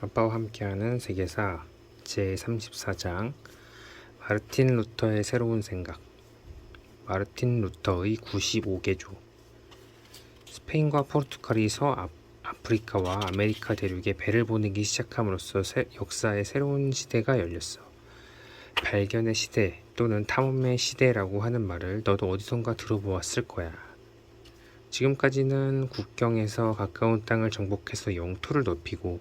아빠와 함께하는 세계사 제34장 마르틴 루터의 새로운 생각 마르틴 루터의 95개조 스페인과 포르투갈이 서아 아프리카와 아메리카 대륙에 배를 보내기 시작함으로써 새- 역사의 새로운 시대가 열렸어. 발견의 시대 또는 탐험의 시대라고 하는 말을 너도 어디선가 들어보았을 거야. 지금까지는 국경에서 가까운 땅을 정복해서 영토를 높이고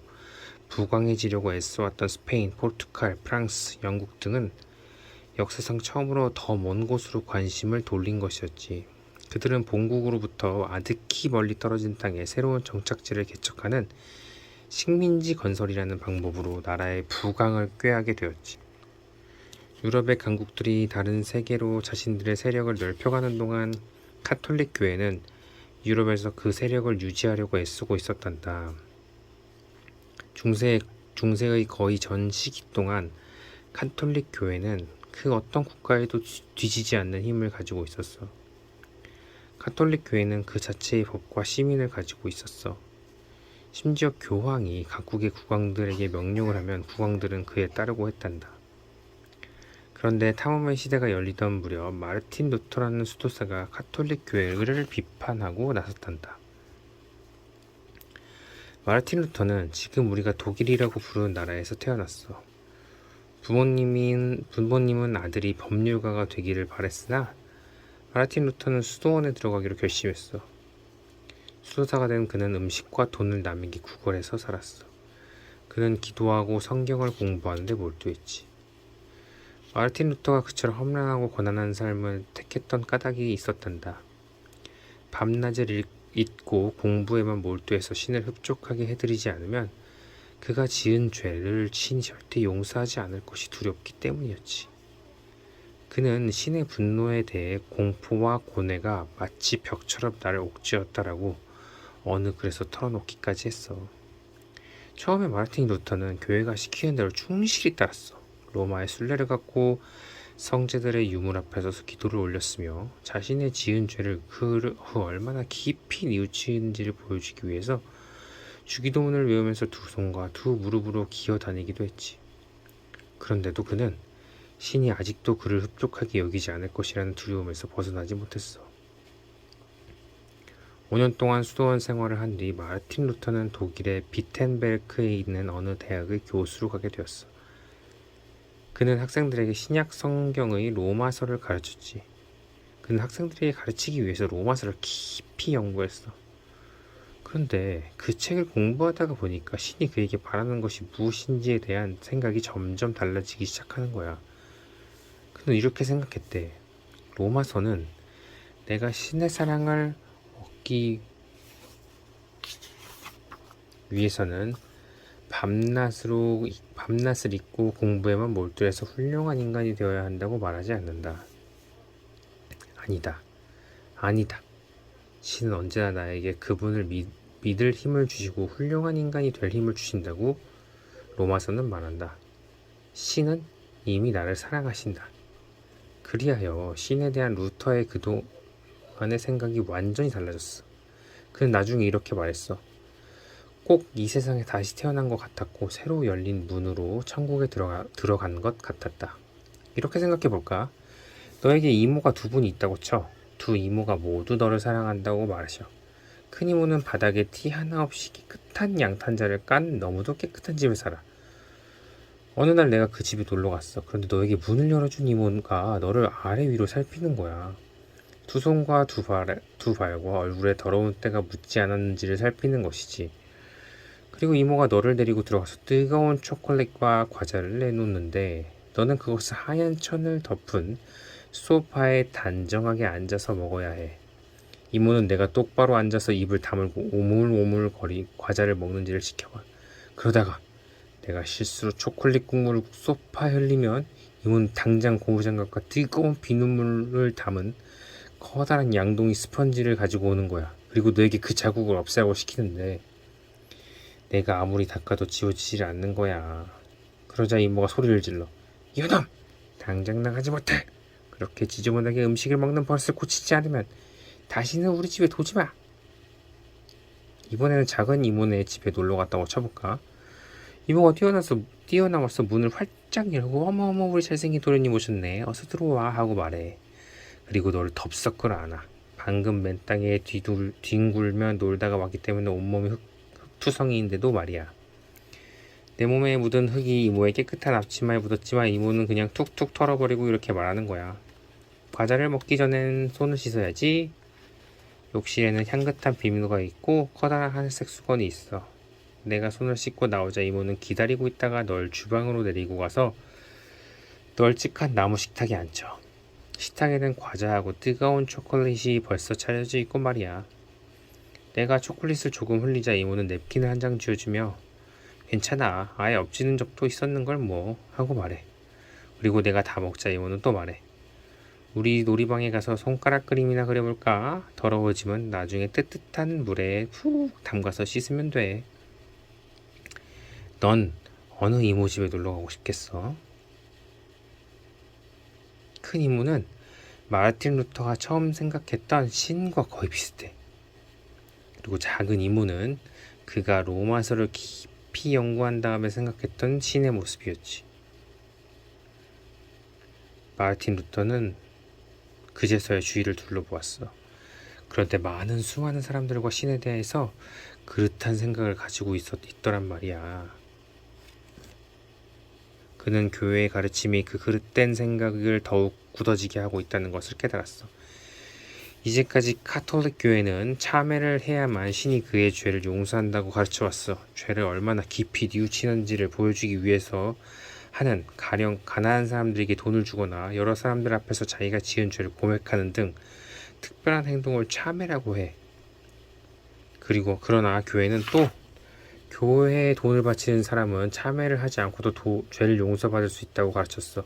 부강해지려고 애써왔던 스페인, 포르투갈, 프랑스, 영국 등은 역사상 처음으로 더 먼 곳으로 관심을 돌린 것이었지. 그들은 본국으로부터 아득히 멀리 떨어진 땅에 새로운 정착지를 개척하는 식민지 건설이라는 방법으로 나라의 부강을 꾀하게 되었지. 유럽의 강국들이 다른 세계로 자신들의 세력을 넓혀가는 동안 카톨릭 교회는 유럽에서 그 세력을 유지하려고 애쓰고 있었단다. 중세 중세의 거의 전 시기 동안 카톨릭 교회는 그 어떤 국가에도 뒤- 뒤지지 않는 힘을 가지고 있었어. 카톨릭 교회는 그 자체의 법과 시민을 가지고 있었어. 심지어 교황이 각국의 국왕들에게 명령을 하면 국왕들은 그에 따르고 했단다. 그런데 탐험의 시대가 열리던 무렵 마르틴 루터라는 수도사가 카톨릭 교회를 비판하고 나섰단다. 마르틴 루터는 지금 우리가 독일이라고 부르는 나라에서 태어났어. 부모님인 부모님은 아들이 법률가가 되기를 바랬으나 마르틴 루터는 수도원에 들어가기로 결심했어. 수도사가 된 그는 음식과 돈을 남에게 구걸해서 살았어. 그는 기도하고 성경을 공부하는데 몰두했지. 마르틴 루터가 그처럼 험난하고 고난한 삶을 택했던 까닭이 있었단다. 밤낮을 읽- 잊고 공부에만 몰두해서 신을 흡족하게 해드리지 않으면 그가 지은 죄를 신이 절대 용서하지 않을 것이 두렵기 때문이었지. 그는 신의 분노에 대해 공포와 고뇌가 마치 벽처럼 나를 옥죄었다라고 어느 글에서 털어놓기까지 했어. 처음에 마르틴 루터는 교회가 시키는 대로 충실히 따랐어. 로마의 순례를 갖고 성제들의 유물 앞에 서서 기도를 올렸으며 자신의 지은 죄를 그, 그 얼마나 깊이 뉘우치는지를 보여주기 위해서 주기도문을 외우면서 두 손과 두 무릎으로 기어 다니기도 했지. 그런데도 그는 신이 아직도 그를 흡족하게 여기지 않을 것이라는 두려움에서 벗어나지 못했어. 5년 동안 수도원 생활을 한 뒤 마르틴 루터는 독일의 비텐베르크에 있는 어느 대학의 교수로 가게 되었어. 그는 학생들에게 신약 성경의 로마서를 가르쳤지. 그는 학생들에게 가르치기 위해서 로마서를 깊이 연구했어. 그런데 그 책을 공부하다가 보니까 신이 그에게 바라는 것이 무엇인지에 대한 생각이 점점 달라지기 시작하는 거야. 그는 이렇게 생각했대. 로마서는 내가 신의 사랑을 얻기 위해서는 밤낮으로 밤낮을 잊고 공부에만 몰두해서 훌륭한 인간이 되어야 한다고 말하지 않는다. 아니다. 아니다. 신은 언제나 나에게 그분을 믿, 믿을 힘을 주시고 훌륭한 인간이 될 힘을 주신다고 로마서는 말한다. 신은 이미 나를 사랑하신다. 그리하여 신에 대한 루터의 그동안의 생각이 완전히 달라졌어. 그는 나중에 이렇게 말했어. 꼭 이 세상에 다시 태어난 것 같았고 새로 열린 문으로 천국에 들어가, 들어간 것 같았다. 이렇게 생각해 볼까? 너에게 이모가 두 분이 있다고 쳐. 두 이모가 모두 너를 사랑한다고 말하셔. 큰 이모는 바닥에 티 하나 없이 깨끗한 양탄자를 깐 너무도 깨끗한 집을 살아. 어느 날 내가 그 집에 놀러 갔어. 그런데 너에게 문을 열어준 이모가 너를 아래 위로 살피는 거야. 두 손과 두, 발, 두 발과 얼굴에 더러운 때가 묻지 않았는지를 살피는 것이지. 그리고 이모가 너를 데리고 들어가서 뜨거운 초콜릿과 과자를 내놓는데 너는 그것을 하얀 천을 덮은 소파에 단정하게 앉아서 먹어야 해. 이모는 내가 똑바로 앉아서 입을 다물고 오물오물 거리 과자를 먹는지를 지켜봐. 그러다가 내가 실수로 초콜릿 국물을 소파에 흘리면 이모는 당장 고무장갑과 뜨거운 비눗물을 담은 커다란 양동이 스펀지를 가지고 오는 거야. 그리고 너에게 그 자국을 없애라고 시키는데 내가 아무리 닦아도 지워지질 않는 거야. 그러자 이모가 소리를 질러. 이놈! 당장 나가지 못해! 그렇게 지저분하게 음식을 먹는 버릇을 고치지 않으면 다시는 우리 집에 도지 마! 이번에는 작은 이모네 집에 놀러 갔다고 쳐볼까? 이모가 뛰어나서 뛰어나와서 문을 활짝 열고 어머 어머 우리 잘생긴 도련님 오셨네 어서 들어와 하고 말해 그리고 너를 덥석 끌어안아 방금 맨 땅에 뒤둘, 뒹굴며 놀다가 왔기 때문에 온몸이 흙, 흙 투성이인데도 말이야 내 몸에 묻은 흙이 이모의 깨끗한 앞치마에 묻었지만 이모는 그냥 툭툭 털어버리고 이렇게 말하는 거야 과자를 먹기 전엔 손을 씻어야지 욕실에는 향긋한 비누가 있고 커다란 하늘색 수건이 있어 내가 손을 씻고 나오자 이모는 기다리고 있다가 널 주방으로 데리고 가서 널찍한 나무 식탁에 앉혀. 식탁에는 과자하고 뜨거운 초콜릿이 벌써 차려져 있고 말이야. 내가 초콜릿을 조금 흘리자 이모는 냅킨을 한 장 쥐어주며 괜찮아 아예 엎지는 적도 있었는 걸 뭐 하고 말해. 그리고 내가 다 먹자 이모는 또 말해. 우리 놀이방에 가서 손가락 그림이나 그려볼까? 더러워지면 나중에 뜨뜻한 물에 푹 담가서 씻으면 돼. 넌 어느 이모 집에 놀러 가고 싶겠어? 큰 이모는 마르틴 루터가 처음 생각했던 신과 거의 비슷해. 그리고 작은 이모는 그가 로마서를 깊이 연구한 다음에 생각했던 신의 모습이었지. 마르틴 루터는 그제서야 주위를 둘러보았어. 그런데 많은 수많은 사람들과 신에 대해서 그릇한 생각을 가지고 있었, 있더란 말이야. 그는 교회의 가르침이 그 그릇된 생각을 더욱 굳어지게 하고 있다는 것을 깨달았어. 이제까지 카톨릭 교회는 참회를 해야만 신이 그의 죄를 용서한다고 가르쳐왔어. 죄를 얼마나 깊이 뉘우치는지를 보여주기 위해서 하는 가령 가난한 사람들에게 돈을 주거나 여러 사람들 앞에서 자기가 지은 죄를 고백하는 등 특별한 행동을 참회라고 해. 그리고 그러나 교회는 또 교회에 돈을 바치는 사람은 참회를 하지 않고도 도, 죄를 용서받을 수 있다고 가르쳤어.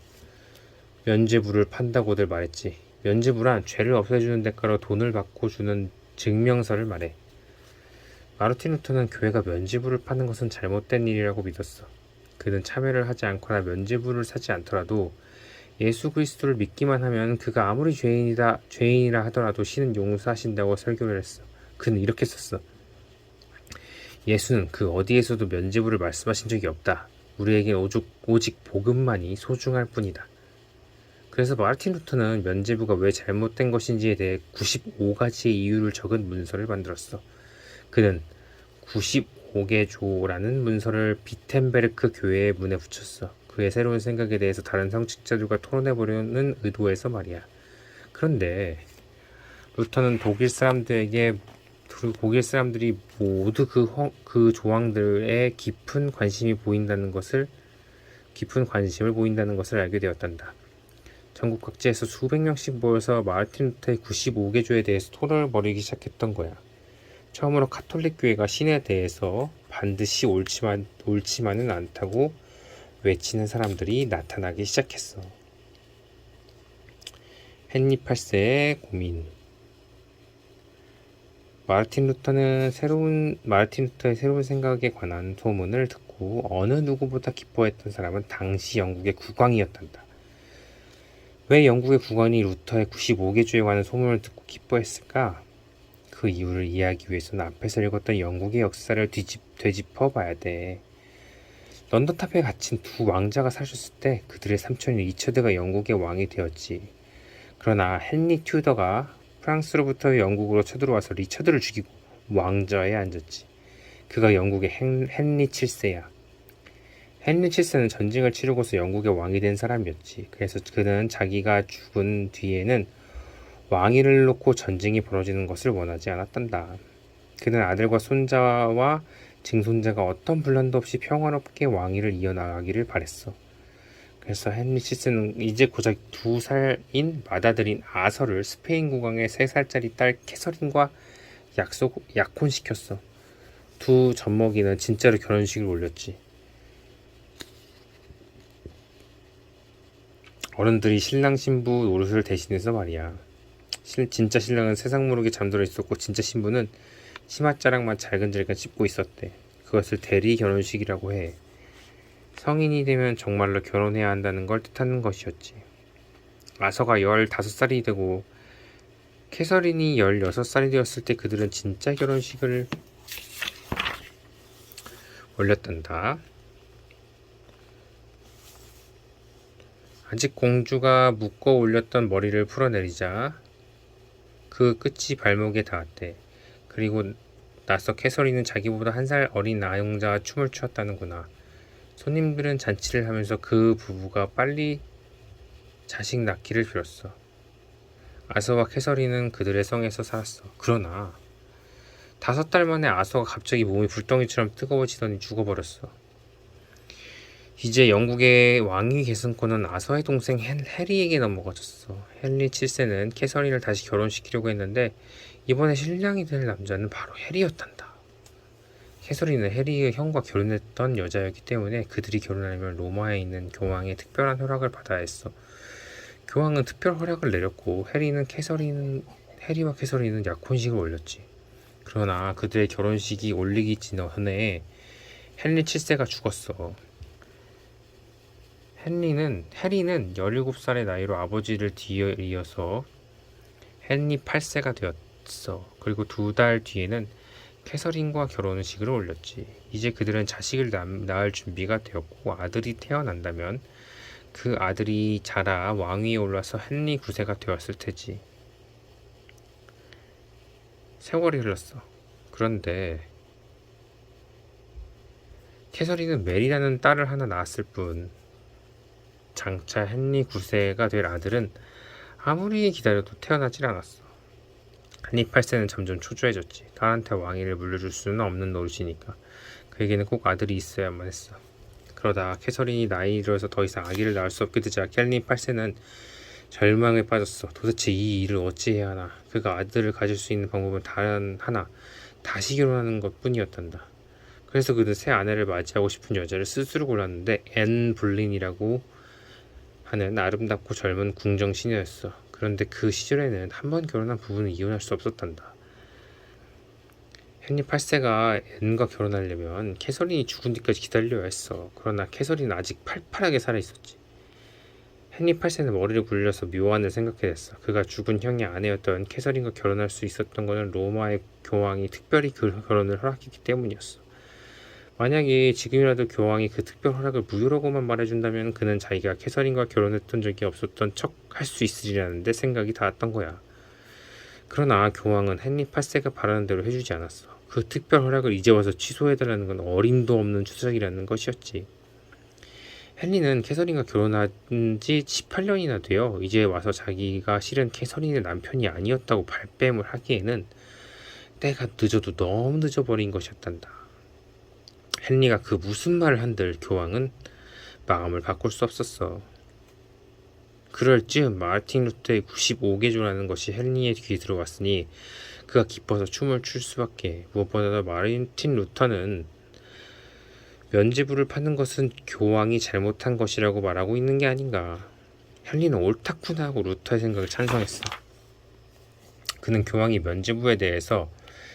면죄부를 판다고들 말했지. 면죄부란 죄를 없애주는 대가로 돈을 받고 주는 증명서를 말해. 마르틴 루터는 교회가 면죄부를 파는 것은 잘못된 일이라고 믿었어. 그는 참회를 하지 않거나 면죄부를 사지 않더라도 예수 그리스도를 믿기만 하면 그가 아무리 죄인이다 죄인이라 하더라도 신은 용서하신다고 설교를 했어. 그는 이렇게 썼어. 예수는 그 어디에서도 면죄부를 말씀하신 적이 없다. 우리에게 오직, 오직 복음만이 소중할 뿐이다. 그래서 마르틴 루터는 면죄부가 왜 잘못된 것인지에 대해 95가지의 이유를 적은 문서를 만들었어. 그는 95개 조라는 문서를 비텐베르크 교회의 문에 붙였어. 그의 새로운 생각에 대해서 다른 성직자들과 토론해보려는 의도에서 말이야. 그런데 루터는 독일 사람들에게 그 독일 사람들이 모두 그, 허, 그 조항들에 깊은 관심이 보인다는 것을 깊은 관심을 보인다는 것을 알게 되었단다. 전국 각지에서 수백 명씩 모여서 마르틴 루터의 95개 조에 대해서 토론을 벌이기 시작했던 거야. 처음으로 카톨릭 교회가 신에 대해서 반드시 옳지만 옳지만은 않다고 외치는 사람들이 나타나기 시작했어. 헨리 8세의 고민. 마르틴 루터는 새로운 마르틴 루터의 새로운 생각에 관한 소문을 듣고 어느 누구보다 기뻐했던 사람은 당시 영국의 국왕이었단다. 왜 영국의 국왕이 루터의 95개 주에 관한 소문을 듣고 기뻐했을까? 그 이유를 이해하기 위해서는 앞에서 읽었던 영국의 역사를 뒤집, 되짚어 봐야 돼. 런던탑에 갇힌 두 왕자가 사셨을 때 그들의 삼촌인 리처드가 영국의 왕이 되었지. 그러나 헨리 튜더가 프랑스로부터 영국으로 쳐들어와서 리처드를 죽이고 왕좌에 앉았지. 그가 영국의 헨, 헨리 7세야. 헨리 7세는 전쟁을 치르고서 영국의 왕이 된 사람이었지. 그래서 그는 자기가 죽은 뒤에는 왕위를 놓고 전쟁이 벌어지는 것을 원하지 않았단다. 그는 아들과 손자와 증손자가 어떤 분란도 없이 평화롭게 왕위를 이어나가기를 바랬어. 그래서 헨리 치스는 이제 고작 두 살인 맏아들인 아서를 스페인 국왕의 세 살짜리 딸 캐서린과 약속 약혼시켰어. 두 젖먹이는 진짜로 결혼식을 올렸지. 어른들이 신랑 신부 노릇을 대신해서 말이야. 실, 진짜 신랑은 세상 모르게 잠들어 있었고 진짜 신부는 치맛자락만 잘근잘근 씹고 있었대. 그것을 대리 결혼식이라고 해. 성인이 되면 정말로 결혼해야 한다는 걸 뜻하는 것이었지. 아서가 15살이 되고 캐서린이 16살이 되었을 때 그들은 진짜 결혼식을 올렸단다. 아직 공주가 묶어 올렸던 머리를 풀어내리자 그 끝이 발목에 닿았대. 그리고 나서 캐서린은 자기보다 한 살 어린 나용자가 춤을 추었다는구나. 손님들은 잔치를 하면서 그 부부가 빨리 자식 낳기를 빌었어. 아서와 캐서린은 그들의 성에서 살았어. 그러나 다섯 달 만에 아서가 갑자기 몸이 불덩이처럼 뜨거워지더니 죽어버렸어. 이제 영국의 왕위 계승권은 아서의 동생 헨, 해리에게 넘어가졌어. 헨리 7세는 캐서린을 다시 결혼시키려고 했는데 이번에 신랑이 될 남자는 바로 해리였단다. 캐서린은 해리의 형과 결혼했던 여자였기 때문에 그들이 결혼하려면 로마에 있는 교황의 특별한 허락을 받아야 했어. 교황은 특별 허락을 내렸고 해리는 캐서린 해리와 캐서린은 약혼식을 올렸지. 그러나 그들의 결혼식이 올리기 전에 헨리 7세가 죽었어. 헨리는 해리는 17살의 나이로 아버지를 뒤이어서 헨리 8세가 되었어. 그리고 두 달 뒤에는 캐서린과 결혼식을 올렸지. 이제 그들은 자식을 낳을 준비가 되었고 아들이 태어난다면 그 아들이 자라 왕위에 올라서 헨리 9세가 되었을 테지. 세월이 흘렀어. 그런데 캐서린은 메리라는 딸을 하나 낳았을 뿐 장차 헨리 9세가 될 아들은 아무리 기다려도 태어나질 않았어. 헨리 8세는 점점 초조해졌지. 딸한테 왕위를 물려줄 수는 없는 노릇이니까 그에게는 꼭 아들이 있어야만 했어. 그러다 캐서린이 나이 들어서 더 이상 아기를 낳을 수 없게 되자 헨리 8세는 절망에 빠졌어. 도대체 이 일을 어찌해야 하나. 그가 아들을 가질 수 있는 방법은 단 하나. 다시 결혼하는 것 뿐이었단다. 그래서 그는 새 아내를 맞이하고 싶은 여자를 스스로 골랐는데 앤 블린이라고 하는 아름답고 젊은 궁정 시녀였어. 그런데 그 시절에는 한 번 결혼한 부부는 이혼할 수 없었단다. 헨리 8세가 앤과 결혼하려면 캐서린이 죽은 뒤까지 기다려야 했어. 그러나 캐서린은 아직 팔팔하게 살아있었지. 헨리 8세는 머리를 굴려서 묘안을 생각해냈어. 그가 죽은 형의 아내였던 캐서린과 결혼할 수 있었던 것은 로마의 교황이 특별히 그 결혼을 허락했기 때문이었어. 만약에 지금이라도 교황이 그 특별 허락을 무효라고만 말해준다면 그는 자기가 캐서린과 결혼했던 적이 없었던 척 할 수 있으리라는데 생각이 닿았던 거야. 그러나 교황은 헨리 8세가 바라는 대로 해주지 않았어. 그 특별 허락을 이제 와서 취소해달라는 건 어림도 없는 추석이라는 것이었지. 헨리는 캐서린과 결혼한 지 18년이나 되어 이제 와서 자기가 실은 캐서린의 남편이 아니었다고 발뺌을 하기에는 때가 늦어도 너무 늦어버린 것이었단다. 헨리가 그 무슨 말을 한들 교황은 마음을 바꿀 수 없었어. 그럴 즈음 마르틴 루터의 95개 조라는 것이 헨리의 귀에 들어왔으니 그가 기뻐서 춤을 출 수밖에 무엇보다도 마르틴 루터는 면제부를 파는 것은 교황이 잘못한 것이라고 말하고 있는 게 아닌가. 헨리는 옳다구나 하고 루터의 생각을 찬성했어. 그는 교황이 면제부에 대해서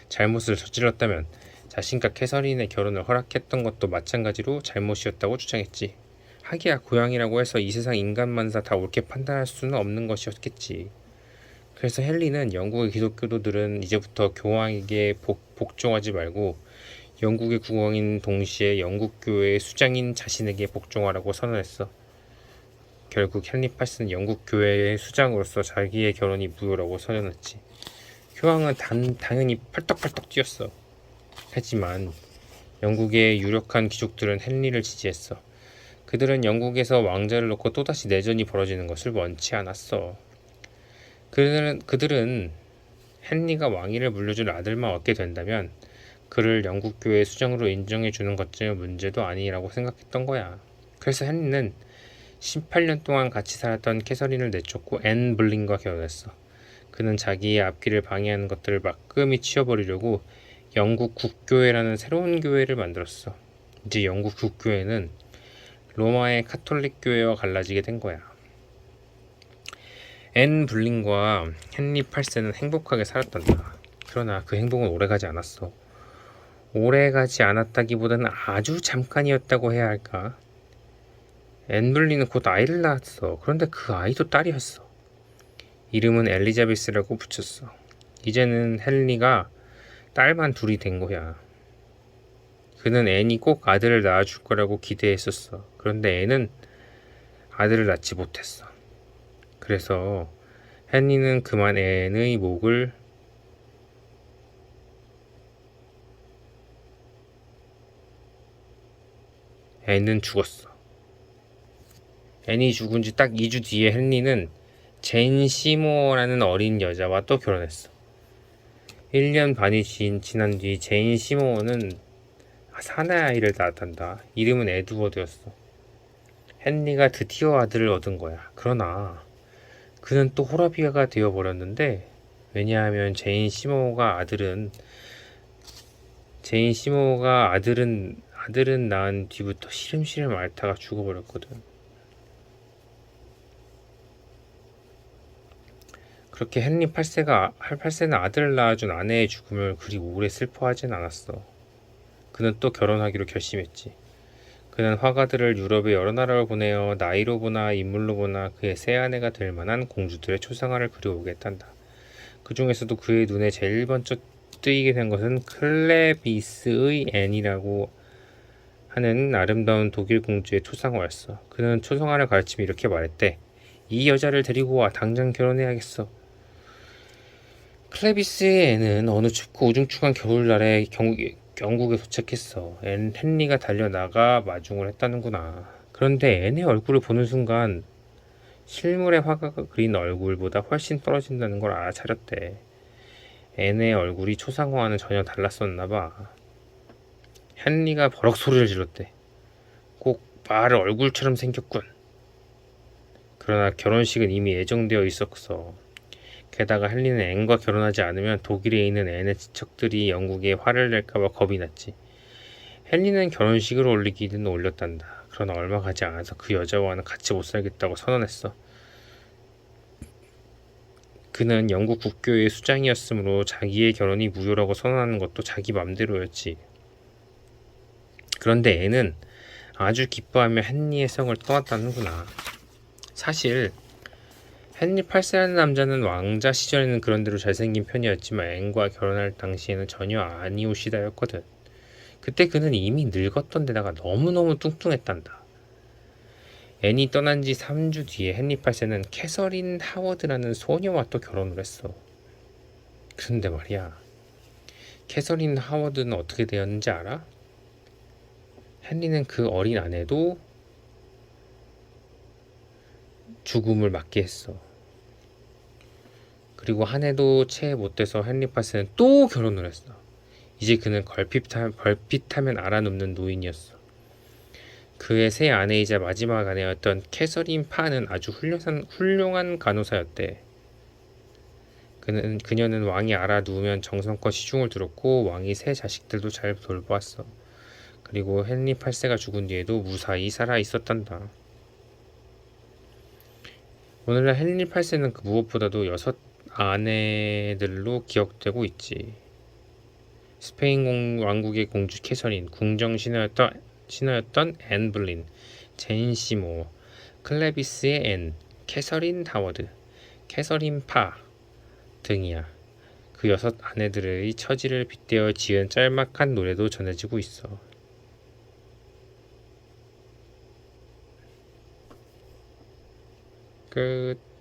잘못을 저질렀다면 자신과 캐서린의 결혼을 허락했던 것도 마찬가지로 잘못이었다고 주장했지. 하기야 고향이라고 해서 이 세상 인간만사 다 옳게 판단할 수는 없는 것이었겠지. 그래서 헨리는 영국의 기독교도들은 이제부터 교황에게 복, 복종하지 말고 영국의 국왕인 동시에 영국 교회의 수장인 자신에게 복종하라고 선언했어. 결국 헨리 8세는 영국 교회의 수장으로서 자기의 결혼이 무효라고 선언했지. 교황은 단, 당연히 펄떡펄떡 뛰었어. 하지만 영국의 유력한 귀족들은 헨리를 지지했어. 그들은 영국에서 왕자를 놓고 또다시 내전이 벌어지는 것을 원치 않았어. 그들은, 그들은 헨리가 왕위를 물려줄 아들만 얻게 된다면 그를 영국 교회 수장으로 인정해 주는 것쯤 문제도 아니라고 생각했던 거야. 그래서 헨리는 18년 동안 같이 살았던 캐서린을 내쫓고 앤 블린과 결혼했어. 그는 자기의 앞길을 방해하는 것들을 막끔히 치워버리려고 영국 국교회라는 새로운 교회를 만들었어. 이제 영국 국교회는 로마의 카톨릭 교회와 갈라지게 된 거야. 앤 블린과 헨리 8세는 행복하게 살았단다. 그러나 그 행복은 오래가지 않았어. 오래가지 않았다기보다는 아주 잠깐이었다고 해야 할까? 앤 블린은 곧 아이를 낳았어. 그런데 그 아이도 딸이었어. 이름은 엘리자베스라고 붙였어. 이제는 헨리가 딸만 둘이 된 거야. 그는 앤이 꼭 아들을 낳아줄 거라고 기대했었어. 그런데 앤은 아들을 낳지 못했어. 그래서 헨리는 그만 앤의 목을 앤은 죽었어. 앤이 죽은 지 딱 2주 뒤에 헨리는 제인 시모어라는 어린 여자와 또 결혼했어. 1년 반이 지- 지난 뒤 제인 시모어는 사내 아이를 낳았단다. 이름은 에드워드였어. 헨리가 드디어 아들을 얻은 거야. 그러나 그는 또 호라비가 되어버렸는데 왜냐하면 제인 시모어가 아들은 제인 시모어가 아들은 아들은 낳은 뒤부터 시름시름 앓다가 죽어버렸거든. 그렇게 헨리 8세가 8세는 아들을 낳아준 아내의 죽음을 그리 오래 슬퍼하진 않았어. 그는 또 결혼하기로 결심했지. 그는 화가들을 유럽의 여러 나라를 보내어 나이로 보나 인물로 보나 그의 새 아내가 될 만한 공주들의 초상화를 그려오겠단다. 그 중에서도 그의 눈에 제일 먼저 뜨이게 된 것은 클레비스의 앤이라고 하는 아름다운 독일 공주의 초상화였어. 그는 초상화를 가르치며 이렇게 말했대. 이 여자를 데리고 와 당장 결혼해야겠어. 클레비스의 앤은 어느 춥고 우중충한 겨울날에 영국에, 영국에 도착했어. 앤 헨리가 달려나가 마중을 했다는구나. 그런데 앤의 얼굴을 보는 순간 실물의 화가가 그린 얼굴보다 훨씬 떨어진다는 걸 알아차렸대. 앤의 얼굴이 초상화와는 전혀 달랐었나 봐. 헨리가 버럭 소리를 질렀대. 꼭 말을 얼굴처럼 생겼군. 그러나 결혼식은 이미 예정되어 있었어. 게다가 헨리는 앤과 결혼하지 않으면 독일에 있는 앤의 지척들이 영국에 화를 낼까봐 겁이 났지. 헨리는 결혼식을 올리기는 올렸단다. 그러나 얼마 가지 않아서 그 여자와는 같이 못 살겠다고 선언했어. 그는 영국 국교의 수장이었으므로 자기의 결혼이 무효라고 선언하는 것도 자기 맘대로였지. 그런데 앤은 아주 기뻐하며 헨리의 성을 떠났다는구나. 사실 헨리 8세라는 남자는 왕자 시절에는 그런대로 잘생긴 편이었지만 앤과 결혼할 당시에는 전혀 아니오시다였거든. 그때 그는 이미 늙었던 데다가 너무너무 뚱뚱했단다. 앤이 떠난 지 3주 뒤에 헨리 8세는 캐서린 하워드라는 소녀와 또 결혼을 했어. 그런데 말이야. 캐서린 하워드는 어떻게 되었는지 알아? 헨리는 그 어린 아내도 죽음을 맞게 했어. 그리고 한 해도 채 못 돼서 헨리 파스는 또 결혼을 했어. 이제 그는 걸핏하, 걸핏하면 알아눕는 노인이었어. 그의 새 아내이자 마지막 아내였던 캐서린 파는 아주 훌륭한, 훌륭한 간호사였대. 그는 그녀는 왕이 알아 누우면 정성껏 시중을 들었고 왕이 새 자식들도 잘 돌보았어. 그리고 헨리 8세가 죽은 뒤에도 무사히 살아 있었단다. 오늘날 헨리 8세는 그 무엇보다도 여섯 아내들로 기억되고 있지. 스페인 공, 왕국의 공주 캐서린, 궁정 신하였던, 신하였던 앤 블린, 제인 시모, 클레비스의 앤, 캐서린 하워드, 캐서린 파 등이야. 그 여섯 아내들의 처지를 빗대어 지은 짤막한 노래도 전해지고 있어. 끝.